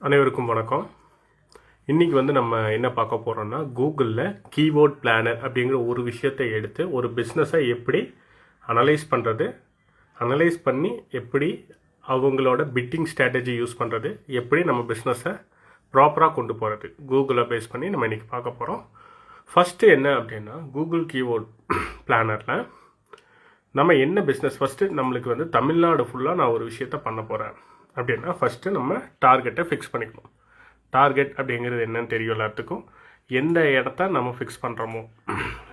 அனைவருக்கும் வணக்கம். இன்னைக்கு வந்து நம்ம என்ன பார்க்க போகிறோம்னா கூகுளில் கீபோர்ட் பிளானர் அப்படிங்கிற ஒரு விஷயத்தை எடுத்து ஒரு பிஸ்னஸை எப்படி அனலைஸ் பண்ணுறது அனலைஸ் பண்ணி எப்படி அவங்களோட பிட்டிங் ஸ்ட்ராட்டஜி யூஸ் பண்ணுறது எப்படி நம்ம பிஸ்னஸை ப்ராப்பராக கொண்டு போகிறது கூகுளை பேஸ் பண்ணி நம்ம இன்றைக்கி பார்க்க போகிறோம் ஃபஸ்ட்டு என்ன அப்படின்னா கூகுள் கீபோர்ட் பிளானரில் நம்ம என்ன பிஸ்னஸ் ஃபஸ்ட்டு நம்மளுக்கு வந்து தமிழ்நாடு ஃபுல்லாக நான் ஒரு விஷயத்த பண்ண போகிறேன் அப்படின்னா ஃபஸ்ட்டு நம்ம டார்கெட்டை ஃபிக்ஸ் பண்ணிக்கணும். டார்கெட் அப்படிங்கிறது என்னன்னு தெரியும் எல்லாத்துக்கும். எந்த இடத்த நம்ம ஃபிக்ஸ் பண்ணுறோமோ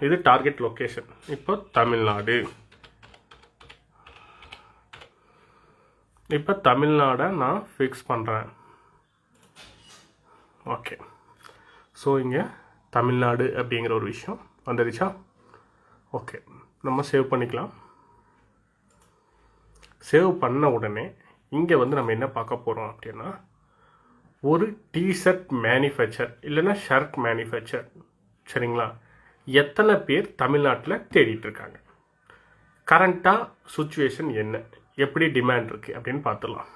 இது டார்கெட் லொக்கேஷன் இப்போ தமிழ்நாடு. இப்போ தமிழ்நாடை நான் ஃபிக்ஸ் பண்ணுறேன் ஓகே ஸோ இங்கே தமிழ்நாடு அப்படிங்கிற ஒரு விஷயம் வந்துடுச்சா ஓகே நம்ம சேவ் பண்ணிக்கலாம். சேவ் பண்ண உடனே இங்கே வந்து நம்ம என்ன பார்க்க போகிறோம் அப்படின்னா ஒரு டிஷர்ட் மேனுஃபேக்சர் இல்லைன்னா ஷர்ட் மேனுஃபேக்சர் சரிங்களா? எத்தனை பேர் தமிழ்நாட்டில் தேடிட்டு இருக்காங்க? கரண்ட்டாக சுச்சுவேஷன் என்ன? எப்படி டிமாண்ட் இருக்குது அப்படின்னு பார்த்துடலாம்.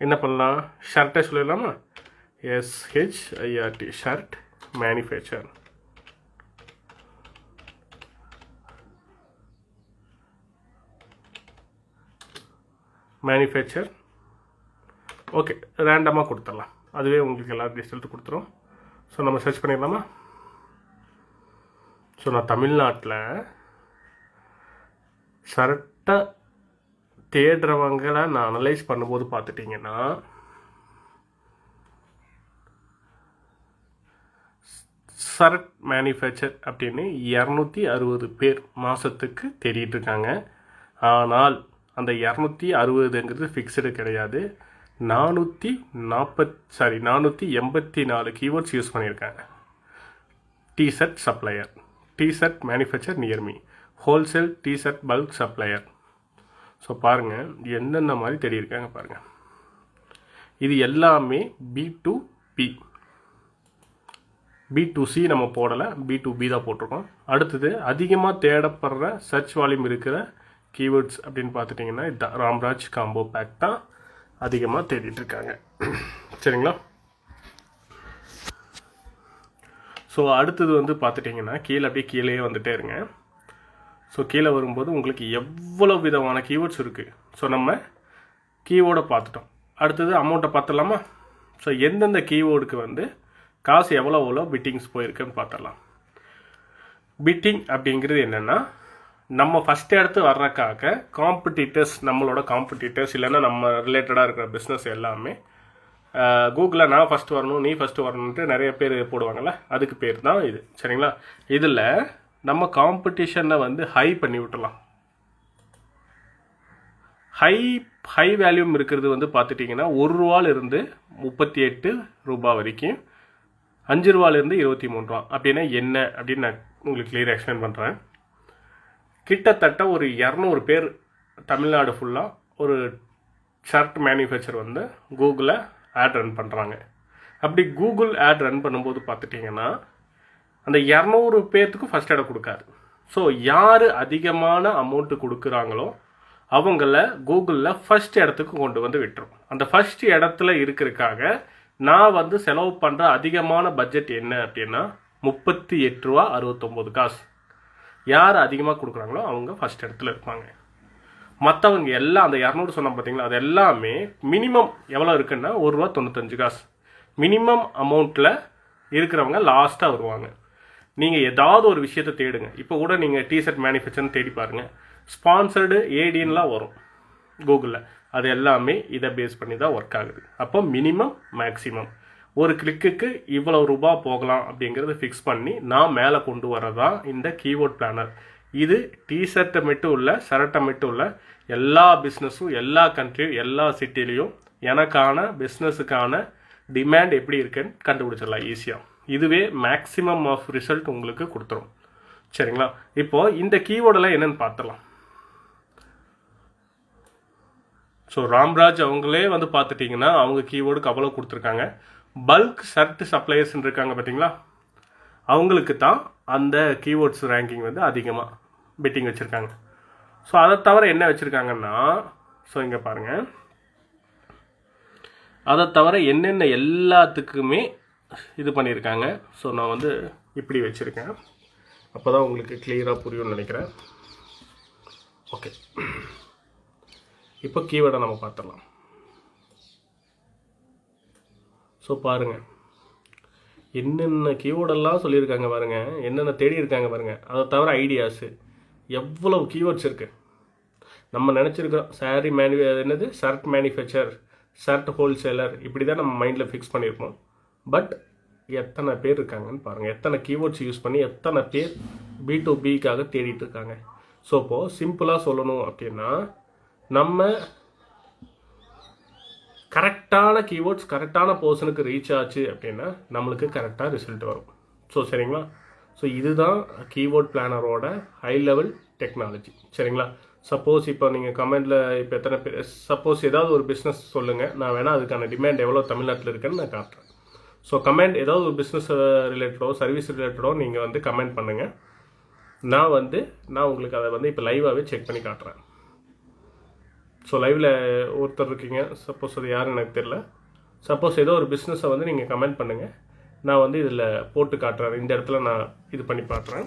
என்ன பண்ணலாம்? ஷர்ட்டை சொல்லிடலாமா S H I R T shirt manufacture manufacture okay ரேண்டமாக கொடுத்துடலாம். அதுவே உங்களுக்கு எல்லா ரிசல்ட் கொடுத்துரும். ஸோ நம்ம சர்ச் பண்ணிடலாமா? ஸோ நான் தமிழ்நாட்டில் சரட்டாக தேடுறவங்களை நான் அனலைஸ் பண்ணும்போது பார்த்துட்டிங்கன்னா ஷர்ட் மேனுஃபேக்சர் அப்படின்னு இரநூத்தி அறுபது பேர் மாதத்துக்கு தேடிட்டு இருக்காங்க. ஆனால் அந்த இரநூத்தி அறுபதுங்கிறது ஃபிக்ஸ்டு கிடையாது. நானூற்றி நாற்பத் சாரி நானூற்றி எண்பத்தி நாலு கீவேர்ட்ஸ் யூஸ் பண்ணியிருக்காங்க T-shirt supplier T-shirt manufacture near me wholesale T-shirt bulk supplier so பாருங்கள் என்னென்ன மாதிரி தேடியிருக்காங்க பாருங்கள் இது எல்லாமே B to B B to C நம்ம போடலை. பி டு பி தான் போட்டிருக்கோம். அடுத்தது அதிகமாக தேடப்படுற சர்ச் வால்யூம் இருக்கிற கீவேர்ட்ஸ் அப்படின்னு பார்த்துட்டிங்கன்னா இதுதான் ராம்ராஜ் காம்போ பேக் தான் அதிகமாக தேடிட்டுருக்காங்க சரிங்களா? ஸோ அடுத்தது வந்து பார்த்துட்டிங்கன்னா கீழே அப்படியே கீழே வந்துட்டே இருங்க. ஸோ கீழே வரும்போது உங்களுக்கு எவ்வளோ விதமான கீவேர்ட்ஸ் இருக்குது ஸோ நம்ம கீவோர்டை பார்த்துட்டோம். அடுத்தது அமௌண்ட்டை பார்த்துடலாமா? ஸோ எந்தெந்த கீவேர்டுக்கு வந்து காசு எவ்வளோ எவ்வளோ பிட்டிங்ஸ் போயிருக்குன்னு பார்த்துடலாம். பிட்டிங் அப்படிங்கிறது என்னென்னா நம்ம ஃபஸ்ட் எடுத்து வர்றக்காக காம்படிட்டர்ஸ் நம்மளோட காம்படிட்டர்ஸ் இல்லைன்னா நம்ம ரிலேட்டடாக இருக்கிற பிஸ்னஸ் எல்லாமே கூகுளில் நான் ஃபஸ்ட்டு வரணும் நீ ஃபஸ்ட்டு வரணுன்ட்டு நிறைய பேர் போடுவாங்கள்ல அதுக்கு பேர் தான் இது. சரிங்களா? இதில் நம்ம காம்படிஷனை வந்து ஹை பண்ணி விட்டலாம் ஹை ஹை வேல்யூம் இருக்கிறது வந்து பார்த்துட்டிங்கன்னா ஒரு ரூபாலிருந்து முப்பத்தி எட்டு ரூபாய் வரைக்கும் அஞ்சு ரூபாலேருந்து இருபத்தி மூணு ரூபா அப்படின்னா என்ன? அப்படின்னு நான் உங்களுக்கு கிளியர் எக்ஸ்பிளைன் பண்ணுறேன் கிட்டத்தட்ட ஒரு இரநூறு பேர் தமிழ்நாடு ஃபுல்லாக ஒரு ஷர்ட் மேனுஃபேக்சர் வந்து கூகுளில் ஆட் ரன் பண்ணுறாங்க அப்படி கூகுள் ஆட் ரன் பண்ணும்போது பார்த்துட்டிங்கன்னா அந்த இரநூறு பேர்த்துக்கும் ஃபஸ்ட் இடம் கொடுக்காது. ஸோ யார் அதிகமான அமௌண்ட்டு கொடுக்குறாங்களோ அவங்கள கூகுளில் ஃபஸ்ட் இடத்துக்கு கொண்டு வந்து விட்டுரும். அந்த ஃபஸ்ட் இடத்துல இருக்கிறதுக்காக நான் வந்து செலவு பண்ணுற அதிகமான பட்ஜெட் என்ன அப்படின்னா முப்பத்தி எட்டு ரூபா அறுபத்தொம்போது காசு. யார் அதிகமாக கொடுக்குறாங்களோ அவங்க ஃபஸ்ட் இடத்துல இருப்பாங்க. மற்றவங்க எல்லாம் அந்த இரநூறு சொன்னோம் பார்த்தீங்களா? அது எல்லாமே மினிமம் எவ்வளோ இருக்குன்னா ஒரு ரூபா தொண்ணூத்தஞ்சு காசு. மினிமம் அமௌண்ட்டில் இருக்கிறவங்க லாஸ்ட்டாக வருவாங்க. நீங்கள் ஏதாவது ஒரு விஷயத்தை தேடுங்க. இப்போ கூட நீங்கள் டிஷர்ட் மேனுஃபேக்சர்னு தேடி பாருங்கள் ஸ்பான்சர்டு ஏடின்லாம் வரும். கூகுளில் அது எல்லாமே இதை பேஸ் பண்ணி தான் ஒர்க் ஆகுது. அப்போ மினிமம் மேக்ஸிமம் ஒரு கிளிக்குக்கு இவ்வளோ ரூபா போகலாம் அப்படிங்கிறத ஃபிக்ஸ் பண்ணி நான் மேலே கொண்டு வரதான் இந்த கீபோர்ட் பிளானர் இது டிஷர்ட்டை மட்டும் இல்லை ஷர்ட்டை மட்டும் இல்லை எல்லா பிஸ்னஸும் எல்லா கண்ட்ரியும் எல்லா சிட்டிலையும் எனக்கான பிஸ்னஸுக்கான டிமாண்ட் எப்படி இருக்குன்னு கண்டுபிடிச்சிடலாம் ஈஸியாக இதுவே மேக்ஸிமம் ஆஃப் ரிசல்ட் உங்களுக்கு கொடுத்துரும். சரிங்களா? இப்போது இந்த கீவேர்டெல்லாம் என்னென்னு பார்த்துடலாம். ஸோ ராம்ராஜ் அவங்களே வந்து பார்த்துட்டிங்கன்னா அவங்க கீவேர்டுக்கு அவ்வளோ கொடுத்துருக்காங்க. பல்க் ஷர்ட் சப்ளையர்ஸ் இருக்காங்க பார்த்தீங்களா? அவங்களுக்கு தான் அந்த கீவேர்ட்ஸ் ரேங்கிங் வந்து அதிகமாக பெட்டிங் வச்சுருக்காங்க. ஸோ அதை தவிர என்ன வச்சுருக்காங்கன்னா ஸோ இங்கே பாருங்கள் அதை தவிர என்னென்ன எல்லாத்துக்குமே இது பண்ணியிருக்காங்க. ஸோ நான் வந்து இப்படி வச்சுருக்கேன். அப்போ தான் உங்களுக்கு கிளியராக புரியும்னு நினைக்கிறேன். ஓகே இப்போ கீவேர்டை நம்ம பார்த்துடலாம். ஸோ பாருங்கள் என்னென்ன கீவேர்டெல்லாம் சொல்லியிருக்காங்க பாருங்கள் என்னென்ன தேடி இருக்காங்க பாருங்கள் அதை தவிர ஐடியாஸு எவ்வளவு கீவேர்ட்ஸ் இருக்குது நம்ம நினச்சிருக்கிறோம் சாரி மேனு என்னது? ஷர்ட் மேனுஃபேக்சர் ஷர்ட் ஹோல்சேலர் இப்படி தான் நம்ம மைண்டில் ஃபிக்ஸ் பண்ணியிருப்போம். பட் எத்தனை பேர் இருக்காங்கன்னு பாருங்கள் எத்தனை கீவேர்ட்ஸ் யூஸ் பண்ணி எத்தனை பேர் பி டு பிக்காக தேடிட்டு இருக்காங்க. ஸோ இப்போது சிம்பிளாக சொல்லணும் அப்படின்னா நம்ம கரெக்டான கீவேர்ட்ஸ் கரெக்டான பர்சனுக்கு ரீச் ஆச்சு அப்படின்னா நம்மளுக்கு கரெக்டாக ரிசல்ட் வரும். ஸோ சரிங்களா? ஸோ இதுதான் கீவேர்ட் பிளானரோட ஹை லெவல் டெக்னாலஜி சரிங்களா? சப்போஸ் இப்போ நீங்கள் கமெண்டில் இப்போ எத்தனை பேர் சப்போஸ் ஏதாவது ஒரு பிஸ்னஸ் சொல்லுங்கள் நான் வேணால் அதுக்கான டிமாண்ட் எவ்வளோ தமிழ்நாட்டில் இருக்குன்னு நான் காட்டுறேன். ஸோ கமெண்ட் ஏதாவது ஒரு பிஸ்னஸ் ரிலேட்டடோ சர்வீஸ் ரிலேட்டடோ நீங்கள் வந்து கமெண்ட் பண்ணுங்கள் நான் வந்து நான் உங்களுக்கு அதை வந்து இப்போ லைவாகவே செக் பண்ணி காட்டுறேன். ஸோ லைவில் ஒருத்தர் இருக்கீங்க. சப்போஸ் அது யாருன்னு எனக்கு தெரில சப்போஸ் ஏதோ ஒரு பிஸ்னஸை வந்து நீங்கள் கமெண்ட் பண்ணுங்கள் நான் வந்து இதில் போட்டு காட்டுறேன். இந்த இடத்துல நான் இது பண்ணி காட்டுறேன்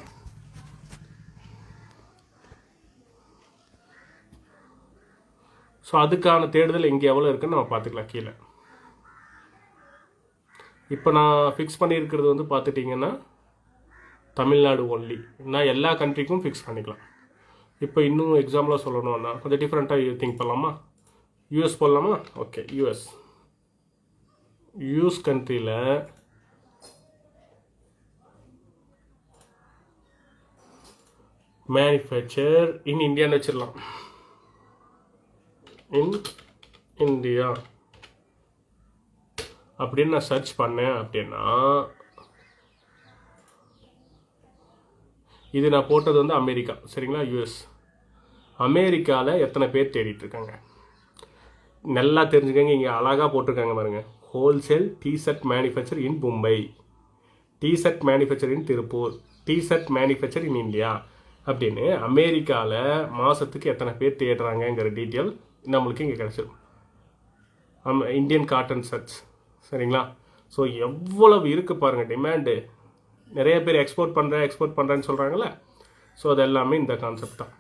ஸோ அதுக்கான தேடுதல் இங்கே எவ்வளோ இருக்குன்னு நம்ம பார்த்துக்கலாம் கீழே. இப்போ நான் ஃபிக்ஸ் பண்ணியிருக்கிறது வந்து பார்த்துட்டிங்கன்னா தமிழ்நாடு ஒன்லி நான் எல்லா கண்ட்ரிக்கும் ஃபிக்ஸ் பண்ணிக்கலாம். இப்போ இன்னும் எக்ஸாம்பிளாக சொல்லணும்னா கொஞ்சம் டிஃப்ரெண்ட்டாக திங்க் பண்ணலாமா? யூஎஸ் போடலாமா? ஓகே யூஎஸ் யூஎஸ் கண்ட்ரியில் மேனுஃபேக்சர் இன் இந்தியான்னு வச்சிடலாம். இன் இந்தியா அப்படின்னு நான் சர்ச் பண்ணேன் அப்படின்னா இது நான் போட்டது வந்து அமெரிக்கா சரிங்களா? யூஎஸ் அமெரிக்காவில் எத்தனை பேர் தேடிட்டு இருக்காங்க நல்லா தெரிஞ்சுக்கங்க இங்கே அழகாக போட்டிருக்காங்க பாருங்க. Wholesale T-shirt manufacture in Mumbai T-shirt manufacture in Tiruppur T-shirt manufacture in India அப்படின்னு அமெரிக்காவில் மாதத்துக்கு எத்தனை பேர் தேடுறாங்கங்கிற டீட்டெயில் நம்மளுக்கு இங்கே கிடச்சிடும் ஆமாம் இந்தியன் காட்டன் சர்ச் சரிங்களா? ஸோ எவ்வளவு இருக்குது பாருங்கள் டிமாண்டு நிறைய பேர் எக்ஸ்போர்ட் பண்ணுறேன் எக்ஸ்போர்ட் பண்ணுறேன்னு சொல்கிறாங்களே ஸோ அது எல்லாமே இந்த கான்செப்ட் தான்.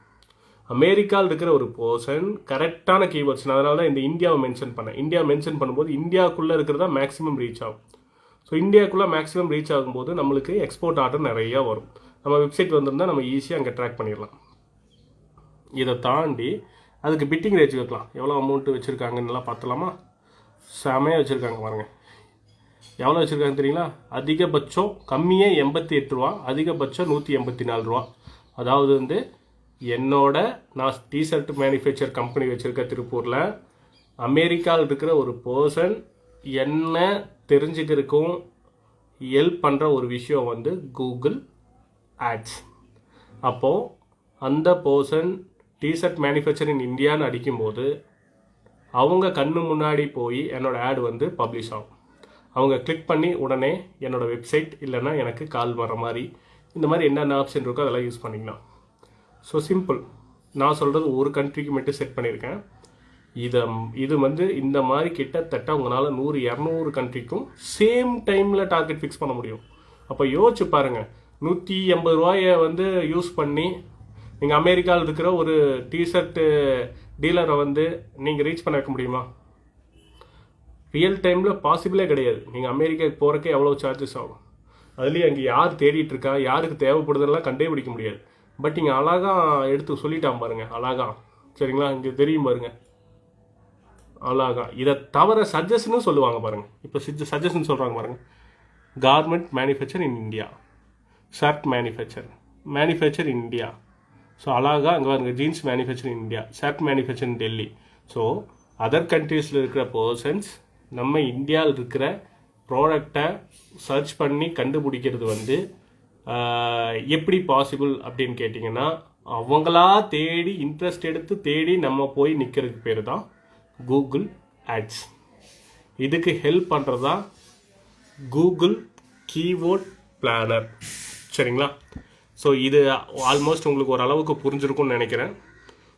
அமெரிக்காவில் இருக்கிற ஒரு பர்சன் கரெக்டான கீவேர்ட்ஸ் நான் அதனால தான் இந்த இந்தியாவை மென்ஷன் பண்ணேன். இந்தியா மென்ஷன் பண்ணும்போது இந்தியாவுக்குள்ளே இருக்கிறதா மேக்ஸிமம் ரீச் ஆகும். ஸோ இந்தியாவுக்குள்ளே மேக்ஸிமம் ரீச் ஆகும்போது நம்மளுக்கு எக்ஸ்போர்ட் ஆர்டர் நிறையா வரும். நம்ம வெப்சைட் வந்திருந்தால் நம்ம ஈஸியாக அங்கே ட்ராக் பண்ணிடலாம். இதை தாண்டி அதுக்கு பிட்டிங் ரேட் வைக்கலாம் எவ்வளோ அமௌண்ட்டு வச்சுருக்காங்கன்னுலாம் பார்த்தலாமா செமையாக வச்சுருக்காங்க பாருங்கள் எவ்வளோ வச்சுருக்காங்க தெரியுங்களா? அதிகபட்சம் கம்மியே எண்பத்தி எட்டு ரூபா அதிகபட்சம் நூற்றி எண்பத்தி நாலு ரூபா. அதாவது வந்து என்னோட நான் டிஷர்ட் மேனுஃபேக்சர் கம்பெனி வச்சுருக்க திருப்பூரில் அமெரிக்காவில் இருக்கிற ஒரு பர்சன் என்ன தெரிஞ்சுக்கிறதுக்கும் ஹெல்ப் பண்ணுற ஒரு விஷயம் வந்து கூகுள் ஆட்ஸ் அப்போது அந்த பர்சன் டிஷர்ட் மேனுஃபேக்சரிங் இந்தியான்னு அடிக்கும்போது அவங்க கண்ணு முன்னாடி போய் என்னோடய ஆட் வந்து பப்ளிஷ் ஆகும். அவங்க கிளிக் பண்ணி உடனே என்னோட வெப்சைட் இல்லைன்னா எனக்கு கால் வர மாதிரி இந்த மாதிரி என்னென்ன ஆப்ஷன் இருக்கோ அதெல்லாம் யூஸ் பண்ணிக்கலாம் ஸோ சிம்பிள் நான் சொல்கிறது ஒரு கண்ட்ரிக்கு மட்டும் செட் பண்ணியிருக்கேன். இதை இது வந்து இந்த மாதிரி கிட்டத்தட்ட உங்களால் நூறு இரநூறு கண்ட்ரிக்கும் சேம் டைமில் டார்கெட் ஃபிக்ஸ் பண்ண முடியும். அப்போ யோசிச்சு பாருங்கள் நூற்றி எண்பது ரூபாயை வந்து யூஸ் பண்ணி நீங்கள் அமெரிக்காவில் இருக்கிற ஒரு டிஷர்ட்டு டீலரை வந்து நீங்கள் ரீச் பண்ண வைக்க முடியுமா? ரியல் டைமில் பாசிபிளே கிடையாது. நீங்கள் அமெரிக்காவுக்கு போகிறக்கே எவ்வளோ சார்ஜஸ் ஆகும். அதுலேயும் அங்கே யார் தேடிட்டு இருக்கா யாருக்கு தேவைப்படுதுன்னெலாம் கண்டே பிடிக்க முடியாது. பட் இங்கே அழகாக எடுத்து சொல்லிட்டான் பாருங்கள் அழகா. சரிங்களா? இங்கே தெரியும் பாருங்கள் அழகா. இதை தவிர சஜஷனும் சொல்லுவாங்க பாருங்கள் இப்போ சஜஷன் சொல்கிறாங்க பாருங்கள் garment manufacture in India shirt manufacture manufacture in India so அழகா அங்கே பாருங்க jeans manufacture in India shirt manufacture in Delhi so other கண்ட்ரீஸில் இருக்கிற பர்சன்ஸ் நம்ம இந்தியாவில் இருக்கிற ப்ராடக்டை சர்ச் பண்ணி கண்டுபிடிக்கிறது வந்து எப்படி பாசிபிள் அப்படின்னு கேட்டிங்கன்னா அவங்களா தேடி இன்ட்ரெஸ்ட் எடுத்து தேடி நம்ம போய் நிற்கிறதுக்கு பேர் தான் கூகுள் ஆட்ஸ் இதுக்கு ஹெல்ப் பண்ணுறது தான் கூகுள் கீபோர்ட் பிளானர் சரிங்களா? ஸோ இது ஆல்மோஸ்ட் உங்களுக்கு ஓரளவுக்கு புரிஞ்சிருக்கும்னு நினைக்கிறேன்.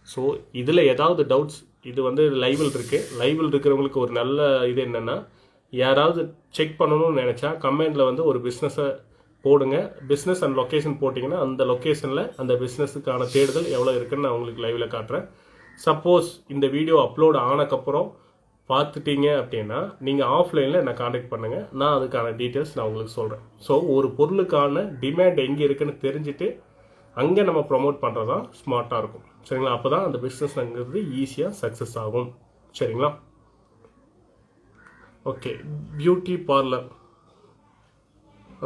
ஸோ இதில் ஏதாவது டவுட்ஸ் இது வந்து லைவில் இருக்குது லைவில் இருக்கிறவங்களுக்கு ஒரு நல்ல இது என்னென்னா யாராவது செக் பண்ணணும்னு நினச்சா கமெண்டில் வந்து ஒரு பிஸ்னஸை போடுங்க. பிஸ்னஸ் அண்ட் லொக்கேஷன் போட்டிங்கன்னா அந்த லொக்கேஷனில் அந்த பிஸ்னஸுக்கான தேடுதல் எவ்வளோ இருக்குன்னு நான் உங்களுக்கு லைவில் காட்டுறேன். சப்போஸ் இந்த வீடியோ அப்லோட் ஆனக்கப்புறம் பார்த்துட்டீங்க அப்படின்னா நீங்கள் ஆஃப்லைனில் என்னை காண்டாக்ட் பண்ணுங்கள் நான் அதுக்கான டீட்டெயில்ஸ் நான் உங்களுக்கு சொல்கிறேன் ஸோ ஒரு பொருளுக்கான டிமாண்ட் எங்கே இருக்குன்னு தெரிஞ்சுட்டு அங்கே நம்ம ப்ரொமோட் பண்ணுறது தான் ஸ்மார்ட்டாக இருக்கும். சரிங்களா? அப்போ தான் அந்த பிஸ்னஸ்ங்கிறது ஈஸியாக சக்ஸஸ் ஆகும். சரிங்களா? ஓகே பியூட்டி பார்லர்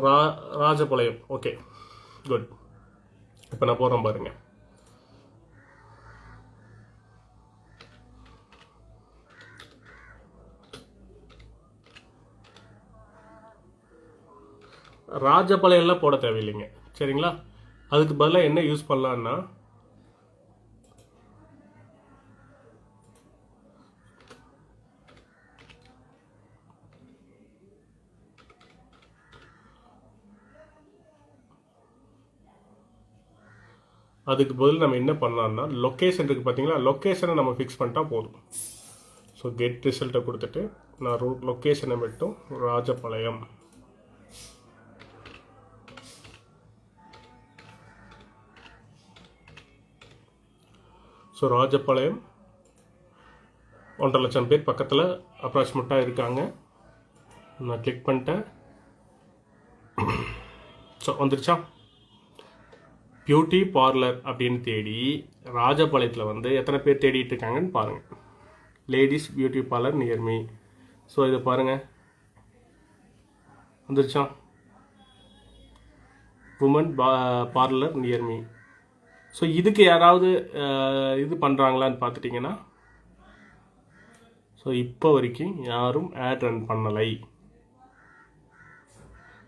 ரா ராஜபாளையம். ஓகே குட் இப்போ நான் போகிறேன் பாருங்க. ராஜபாளையம்லாம் போட தேவையில்லைங்க. சரிங்களா? அதுக்கு பதிலாக என்ன யூஸ் பண்ணலான்னா அதுக்கு பதில் நம்ம என்ன பண்ணலாம்னா லொக்கேஷன் இருக்குது பார்த்தீங்களா லொக்கேஷனை நம்ம ஃபிக்ஸ் பண்ணிட்டா போதும். ஸோ கெட் ரிசல்ட்டை கொடுத்துட்டு நான் ரூட் லொக்கேஷனை மட்டும் ராஜபாளையம். ஸோ ராஜபாளையம் ஒன்றரை லட்சம் பேர் பக்கத்தில் அப்ராக்சிமேட்டாக இருக்காங்க. நான் கிளிக் பண்ணிட்டேன். ஸோ வந்துருச்சா? பியூட்டி பார்லர் அப்படின்னு தேடி ராஜபாளையத்தில் வந்து எத்தனை பேர் தேடிட்டு இருக்காங்கன்னு பாருங்கள் ladies beauty parlour near me so இதை பாருங்கள் வந்துருச்சா? உமன் பா பார்லர் நியர் மீ ஸோ இதுக்கு யாராவது இது பண்ணுறாங்களான்னு பார்த்துட்டிங்கன்னா ஸோ இப்போ வரைக்கும் யாரும் ஆட் ரன் பண்ணலை.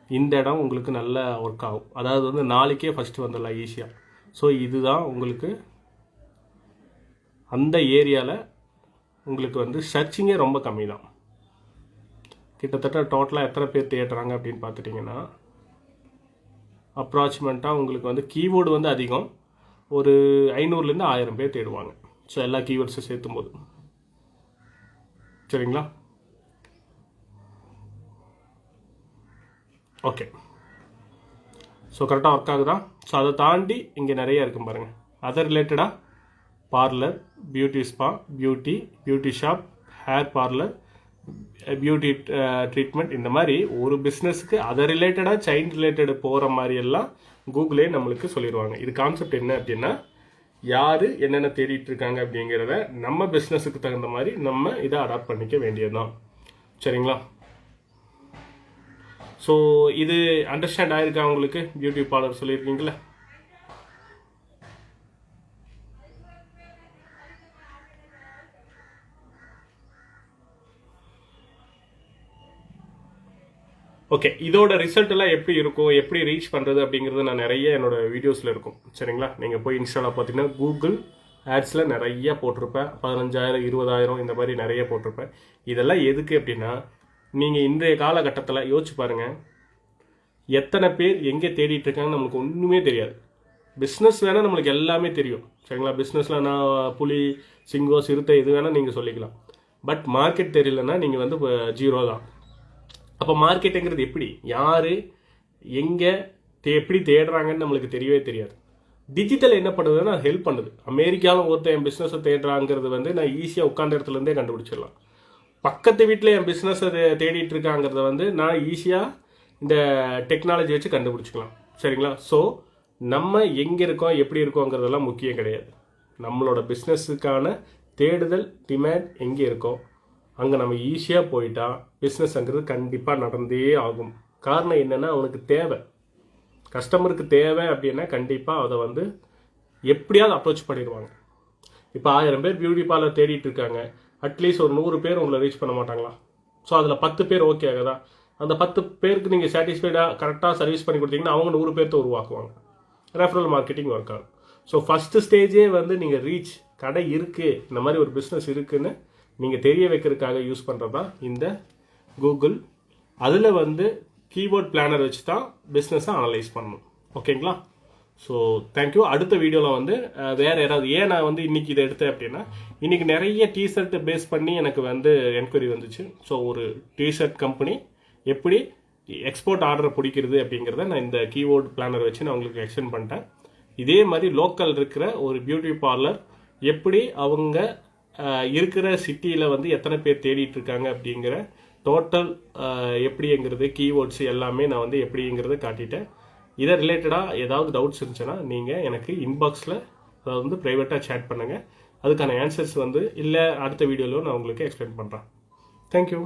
இந்த இடம் உங்களுக்கு நல்ல ஒர்க் ஆகும். அதாவது வந்து நாளைக்கே ஃபஸ்ட்டு வந்துடலாம் ஈஸியாக ஸோ இதுதான் உங்களுக்கு அந்த ஏரியாவில் உங்களுக்கு வந்து சர்ச்சிங்கே ரொம்ப கம்மி தான் கிட்டத்தட்ட டோட்டலாக எத்தனை பேர் தேடுறாங்க அப்படின்னு பார்த்துட்டிங்கன்னா அப்ராக்சிமேட்டாக உங்களுக்கு வந்து கீபோர்டு வந்து அதிகம். ஒரு ஐநூறுலேருந்து ஆயிரம் பேர் தேடுவாங்க. ஸோ எல்லா கீவேர்ட்ஸும் சேர்த்தும் போது சரிங்களா? ஓகே ஸோ கரெக்டாக ஒர்க் ஆகுதா? ஸோ அதை தாண்டி இங்கே நிறைய இருக்கும் பாருங்கள் அதை ரிலேட்டடாக parlour beauty spa beauty beauty shop hair parlour beauty treatment இந்த மாதிரி ஒரு பிஸ்னஸ்க்கு அதை ரிலேட்டடாக சைல்ட் ரிலேட்டட் போகிற மாதிரி எல்லாம் கூகுளே நம்மளுக்கு சொல்லிடுவாங்க இது கான்செப்ட் என்ன அப்படின்னா யார் என்னென்ன தேடிட்டு இருக்காங்க அப்படிங்கிறத நம்ம பிஸ்னஸுக்கு தகுந்த மாதிரி நம்ம இதை அடாப்ட் பண்ணிக்க வேண்டியதுதான். சரிங்களா? ஸோ இது அண்டர்ஸ்டாண்ட் ஆயிருக்கா உங்களுக்கு? பியூட்டி பார்லர் சொல்லியிருக்கீங்களா ஓகே இதோட ரிசல்ட் எல்லாம் எப்படி இருக்கும்? எப்படி ரீச் பண்ணுறது அப்படிங்கிறது நான் நிறைய என்னோட வீடியோஸில் இருக்கும். சரிங்களா? நீங்கள் போய் இன்ஸ்டாவில் பார்த்தீங்கன்னா கூகுள் ஆட்ஸில் நிறைய போட்டிருப்பேன். பதினஞ்சாயிரம் இருபதாயிரம் இந்த மாதிரி நிறைய போட்டிருப்பேன். இதெல்லாம் எதுக்கு அப்படின்னா நீங்கள் இன்றைய காலகட்டத்தில் யோசிச்சு பாருங்கள் எத்தனை பேர் எங்கே தேடிட்டு இருக்காங்கன்னு நமக்கு ஒன்றுமே தெரியாது. பிஸ்னஸ் வேணால் நம்மளுக்கு எல்லாமே தெரியும். சரிங்களா? பிஸ்னஸில் நான் புலி சிங்கம் சிறுத்தை இது வேணால் நீங்கள் சொல்லிக்கலாம். பட் மார்க்கெட் தெரியலன்னா நீங்கள் வந்து ஜீரோ தான். அப்போ மார்க்கெட்டுங்கிறது எப்படி? யார் எங்கே தே எப்படி தேடுறாங்கன்னு நம்மளுக்கு தெரியவே தெரியாது. டிஜிட்டல் என்ன பண்ணுதுன்னா ஹெல்ப் பண்ணுது. அமெரிக்காவில் ஒருத்தன் என் பிஸ்னஸை தேடுறாங்கிறது வந்து நான் ஈஸியாக உட்காந்த இடத்துலேருந்தே கண்டுபிடிச்சிடலாம். பக்கத்து வீட்டில் என் பிஸ்னஸை தேடிட்டு இருக்காங்கிறத வந்து நான் ஈஸியாக இந்த டெக்னாலஜி வச்சு கண்டுபிடிச்சிக்கலாம். சரிங்களா? ஸோ நம்ம எங்கே இருக்கோம் எப்படி இருக்கோங்கிறதெல்லாம் முக்கியம் கிடையாது. நம்மளோட பிஸ்னஸுக்கான தேடுதல் டிமாண்ட் எங்கே இருக்கோ அங்கே நம்ம ஈஸியாக போயிட்டா பிஸ்னஸ்ங்கிறது கண்டிப்பாக நடந்தே ஆகும். காரணம் என்னென்னா அவனுக்கு தேவை. கஸ்டமருக்கு தேவை அப்படின்னா கண்டிப்பாக அதை வந்து எப்படியாவது அப்ரோச் பண்ணிடுவாங்க. இப்போ ஆயிரம் பேர் பியூட்டி பார்லர் தேடிட்டு இருக்காங்க அட்லீஸ்ட் ஒரு நூறு பேர் உங்களை ரீச் பண்ண மாட்டாங்களா? ஸோ அதில் பத்து பேர் ஓகே ஆகுதா? அந்த பத்து பேருக்கு நீங்கள் சாட்டிஸ்ஃபைடாக கரெக்டாக சர்வீஸ் பண்ணி கொடுத்தீங்கன்னா அவங்க நூறு பேர்த்த உருவாக்குவாங்க. ரெஃபரல் மார்க்கெட்டிங் ஒர்க் ஆகும். ஸோ ஃபஸ்ட்டு ஸ்டேஜே வந்து நீங்கள் ரீச் கடை இருக்குது இந்த மாதிரி ஒரு பிஸ்னஸ் இருக்குன்னு நீங்கள் தெரிய வைக்கிறதுக்காக யூஸ் பண்ணுறது தான் இந்த கூகுள் அதில் வந்து கீபோர்ட் பிளானர் வச்சு தான் பிஸ்னஸை அனலைஸ் பண்ணணும். ஓகேங்களா ஸோ தேங்க்யூ அடுத்த வீடியோவில் வந்து வேறு யாராவது ஏன் நான் வந்து இன்றைக்கி இதை எடுத்தேன் அப்படின்னா இன்றைக்கி நிறைய டிஷர்ட்டை பேஸ் பண்ணி எனக்கு வந்து என்கொயரி வந்துச்சு. ஸோ ஒரு டிஷர்ட் கம்பெனி எப்படி எக்ஸ்போர்ட் ஆர்டர் பிடிக்கிறது அப்படிங்கிறத நான் இந்த கீபோர்ட் பிளானர் வச்சு நான் உங்களுக்கு எக்ஸ்டென்ட் பண்ணிட்டேன். இதே மாதிரி லோக்கல் இருக்கிற ஒரு பியூட்டி பார்லர் எப்படி அவங்க இருக்கிற சிட்டியில் வந்து எத்தனை பேர் தேடிட்டு இருக்காங்க அப்படிங்கிற டோட்டல் எப்படிங்கிறது கீவேர்ட்ஸ் எல்லாமே நான் வந்து எப்படிங்கிறத காட்டிட்டேன். இதை ரிலேட்டடாக ஏதாவது டவுட்ஸ் இருந்துச்சுன்னா நீங்கள் எனக்கு இன்பாக்ஸில் அதாவது வந்து ப்ரைவேட்டாக சேட் பண்ணுங்கள் அதுக்கான ஆன்சர்ஸ் வந்து இல்லை அடுத்த வீடியோவில் நான் உங்களுக்கு எக்ஸ்பிளைன் பண்ணுறேன் தேங்க்யூ